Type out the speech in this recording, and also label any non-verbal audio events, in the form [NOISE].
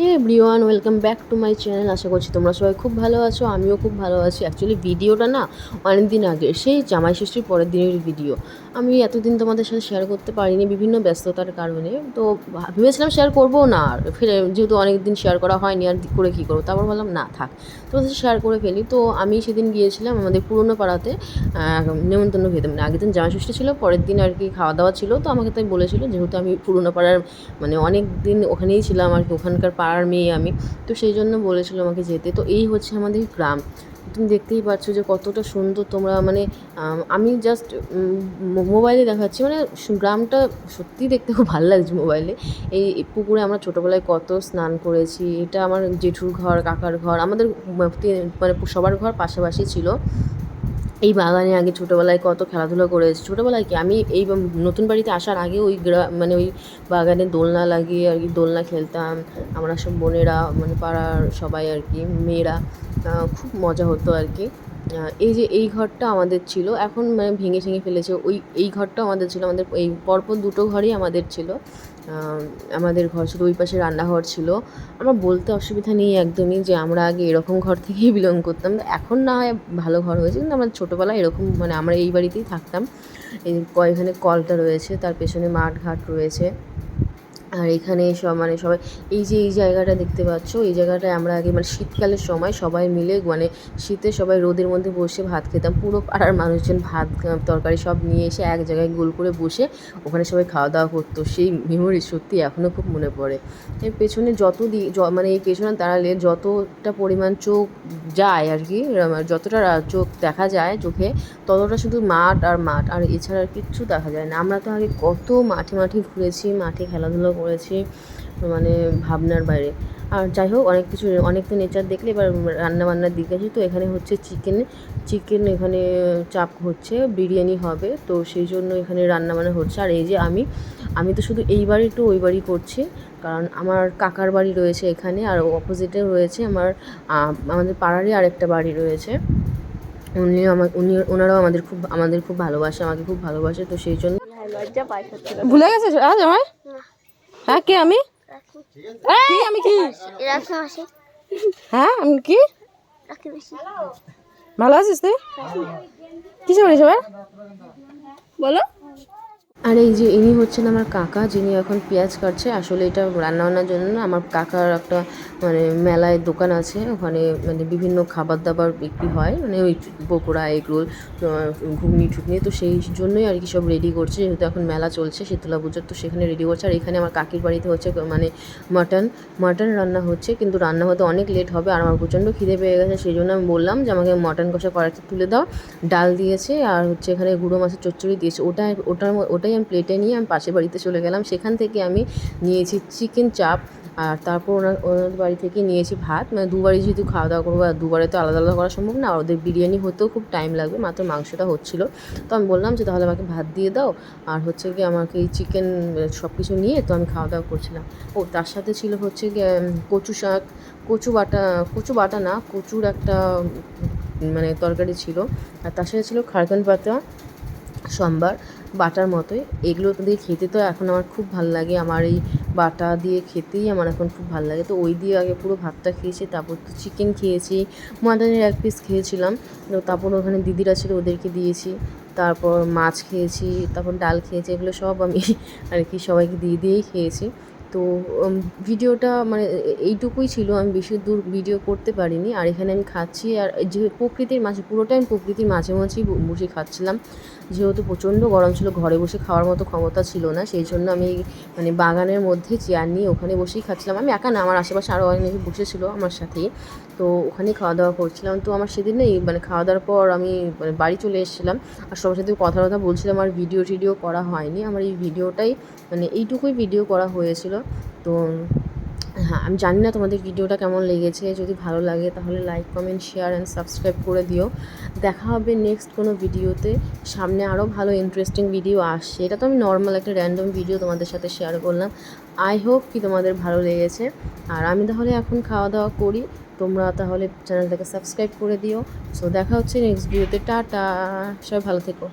Hey everyone welcome back to my channel আশা করছি তোমরা সবাই খুব ভালো আছো, আমিও খুব ভালো আছি। অ্যাকচুয়ালি ভিডিওটা না অনেক দিন আগে, সেই জামাই ষষ্ঠীর পরের দিনের ভিডিও আমি এতদিন তোমাদের সাথে শেয়ার করতে পারিনি বিভিন্ন ব্যস্ততার কারণে, তো ভেবেছিলাম শেয়ার করব না, আর ফিরে যেহেতু অনেক দিন শেয়ার করা হয়নি, আর করে কী করব? তারপর বললাম না, থাক। তোমাদের সাথে শেয়ার করে ফেলি। তো আমি সেদিন গিয়েছিলাম আমাদের পুরনো পাড়াতে নেমন্তন্ন খেতে। মানে আগের দিন জামাই ষষ্ঠী ছিল, পরের দিন আর কি খাওয়া দাওয়া ছিল। তো আমাকে তাই বলেছিল, যেহেতু আমি পুরনো পাড়ার মানে অনেক দিন ওখানেই ছিলাম আর কি, ওখানকার পাড়ার মেয়ে আমি। তো সেই জন্য বলেছিল আমাকে যেতে। তো এই হচ্ছে আমাদের গ্রাম। তুমি দেখতেই পাচ্ছ যে কতটা সুন্দর তোমরা মানে আমি জাস্ট মোবাইলে দেখাচ্ছি। মানে গ্রামটা সত্যিই দেখতে খুব ভালো লাগছে মোবাইলে। এই পুকুরে আমরা ছোটোবেলায় কত স্নান করেছি। এটা আমার জেঠুর ঘর, কাকার ঘর, আমাদের মানে সবার ঘর পাশাপাশি ছিল। এই বাগানে আগে ছোটোবেলায় কত খেলাধুলা করেছি। ছোটোবেলায় কি? আমি এই নতুন বাড়িতে আসার আগে ওই মানে ওই বাগানে দোলনা লাগিয়ে আর কি দোলনা খেলতাম। আমরা সব বোনেরা মানে পাড়ার সবাই আর কি, মেয়েরা খুব মজা হতো আর কি। এই যে এই ঘরটা আমাদের ছিল, এখন মানে ভেঙে ভেঙে ফেলেছে। ওই, এই ঘরটা আমাদের ছিল। আমাদের এই পরপর দুটো ঘরই আমাদের ছিল। আমাদের ঘর ছিল ওই পাশে রান্নাঘর ছিল। আমার বলতে অসুবিধা নেই একদমই যে আমরা আগে এরকম ঘর থেকেই বিলং করতাম। এখন না হয় ভালো ঘর হয়েছে, কিন্তু আমার ছোটোবেলায় এরকম মানে আমরা এই বাড়িতেই থাকতাম। এই এখানে কলটা রয়েছে, তার পেছনে মাঠ ঘাট রয়েছে। আর এখানে সব মানে সবাই, এই যে, এই জায়গাটা দেখতে পাচ্ছ, এই জায়গাটায় আমরা আগে মানে শীতকালের সময় সবাই মিলে মানে শীতে সবাই রোদের মধ্যে বসে ভাত খেতাম। পুরো পাড়ার মানুষজন ভাত তরকারি সব নিয়ে এসে এক জায়গায় গোল করে বসে ওখানে সবাই খাওয়া দাওয়া করতো। সেই মেমোরি সত্যি এখনও খুব মনে পড়ে। এর পেছনে যত দি মানে এই পেছনে দাঁড়ালে যতটা পরিমাণ চোখ যায় আর কি যতটা চোখ দেখা যায় চোখে, ততটা শুধু মাঠ আর মাঠ, আর এছাড়া আর কিচ্ছু দেখা যায় না। আমরা তো আগে কত মাঠে মাঠে ঘুরেছি, মাঠে খেলাধুলো করেছি মানে ভাবনার বাইরে। আর যাই হোক অনেক কিছু অনেক তো নেচার দেখলে এবার রান্না বান্নার দিকে আসি তো এখানে হচ্ছে চিকেন চিকেন এখানে চাপ হচ্ছে বিরিয়ানি হবে। তো সেই জন্য এখানে রান্নাবান্না হচ্ছে। আর এই যে আমি আমি তো শুধু এই বাড়ি টু ওই বাড়ি করছি। কারণ আমার কাকার বাড়ি রয়েছে এখানে আর অপোজিটে রয়েছে আমার আমাদের পাড়ারই আরেকটা বাড়ি রয়েছে। উনি আমার উনি ওনারাও আমাদের খুব আমাদের খুব ভালোবাসে আমাকে খুব ভালোবাসে। তো সেই জন্য পাই ভুলে গেছে আজ আমায় হ্যাঁ কে আমি? কি আমি কি? হ্যাঁ আমি কি? ভালো আছিস তুই? কিছু বলিস এবার? বলো। আর এই যে ইনি হচ্ছেন আমার কাকা, যিনি এখন পেঁয়াজ কাটছে। আসলে এটা রান্নাবান্নার জন্য না, আমার কাকার একটা মানে মেলায় দোকান আছে। ওখানে মানে বিভিন্ন খাবার দাবার বিক্রি হয়। মানে ওই পকোড়া, এগরোল ঘুগনি টুগনি তো সেই জন্যই আর কি সব রেডি করছে। যেহেতু এখন মেলা চলছে, শীতলা পুজোর তো সেখানে রেডি করছে। আর এখানে আমার কাকির বাড়িতে হচ্ছে মানে মাটন মাটন রান্না হচ্ছে। কিন্তু রান্না হতে অনেক লেট হবে আর আমার প্রচণ্ড খিদে পেয়ে গেছে। সেই জন্য আমি বললাম যে, আমাকে মটন কষা কড়াইতে তুলে দাও। ডাল দিয়েছে আর হচ্ছে এখানে গুঁড়ো মাছের চচ্চড়ি দিয়েছে। ওটা ওটার ম- ওটাই আমি প্লেটে নিয়ে আমি পাশের বাড়িতে চলে গেলাম। সেখান থেকে আমি নিয়েছি চিকেন চাপ আর তারপর ওনার ওনার বাড়ি থেকে নিয়েছি ভাত। মানে দুবারই যেহেতু খাওয়া দাওয়া করব, আর দুবারে তো আলাদা আলাদা করা সম্ভব না ওদের বিরিয়ানি হতেও খুব টাইম লাগবে, মাত্র মাংসটা হচ্ছিল। তো আমি বললাম যে, তাহলে আমাকে ভাত দিয়ে দাও, আর হচ্ছে কি আমাকে এই চিকেন সব কিছু নিয়ে তো আমি খাওয়া দাওয়া করছিলাম। ও, তার সাথে ছিল হচ্ছে কচু শাক, কচু বাটা কচু বাটা না, কচুর একটা মানে তরকারি ছিল। আর তার সাথে ছিল খারকান পাতা, সম্বার বাটার মতোই। এগুলো দিয়ে খেতে তো এখন আমার খুব ভালো লাগে। আমার এই বাটা দিয়ে খেতেই আমার এখন খুব ভালো লাগে। তো ওই দিয়ে আগে পুরো ভাতটা খেয়েছি, তারপর তো চিকেন খেয়েছি মাটনের এক পিস খেয়েছিলাম। তো তারপর ওখানে দিদিরা ছিল ওদেরকে দিয়েছি। তারপর মাছ খেয়েছি, তারপর ডাল খেয়েছি, এগুলো সব আমি [LAUGHS] আর কি সবাইকে দিয়ে দিয়েই খেয়েছি। তো ভিডিওটা মানে এইটুকুই ছিল। আমি বেশি দূর ভিডিও করতে পারিনি। আর এখানে আমি খাচ্ছি। আর যে প্রকৃতির মাঝে পুরোটাই আমি প্রকৃতির মাঝে মাঝেই বসে খাচ্ছিলাম। যেহেতু প্রচণ্ড গরম ছিল, ঘরে বসে খাওয়ার মতো ক্ষমতা ছিল না, সেই জন্য আমি মানে বাগানের মধ্যে চেয়ার নিয়ে ওখানে বসেই খাচ্ছিলাম। আমি একা না, আমার আশেপাশে আরও অনেক বসেছিল আমার সাথেই তো ওখানেই খাওয়া দাওয়া করছিলাম। তো আমার সেদিন না এই মানে খাওয়া দাওয়ার পর আমি মানে বাড়ি চলে এসেছিলাম আর সবার সাথে কথা কথা বলছিলাম, আর ভিডিও টিডিও করা হয়নি। আমার এই ভিডিওটাই মানে এইটুকুই ভিডিও করা হয়েছিল। তো হ্যাঁ আমি জানি না তোমাদের ভিডিওটা কেমন লেগেছে। যদি ভালো লাগে তাহলে like comment share and subscribe করে দিও। দেখা হবে নেক্সট কোনো ভিডিওতে। সামনে আরও ভালো ইন্টারেস্টিং ভিডিও আসছে। এটা তো আমি নর্মাল একটা র্যান্ডম ভিডিও তোমাদের সাথে শেয়ার করলাম। আই হোপ কি তোমাদের ভালো লেগেছে। আর আমি তাহলে এখন খাওয়া দাওয়া করি। তোমরা তাহলে চ্যানেলটাকে সাবস্ক্রাইব করে দিও। সো দেখা হচ্ছে নেক্সট ভিডিওতে টাটা! সবাই ভালো থেকো।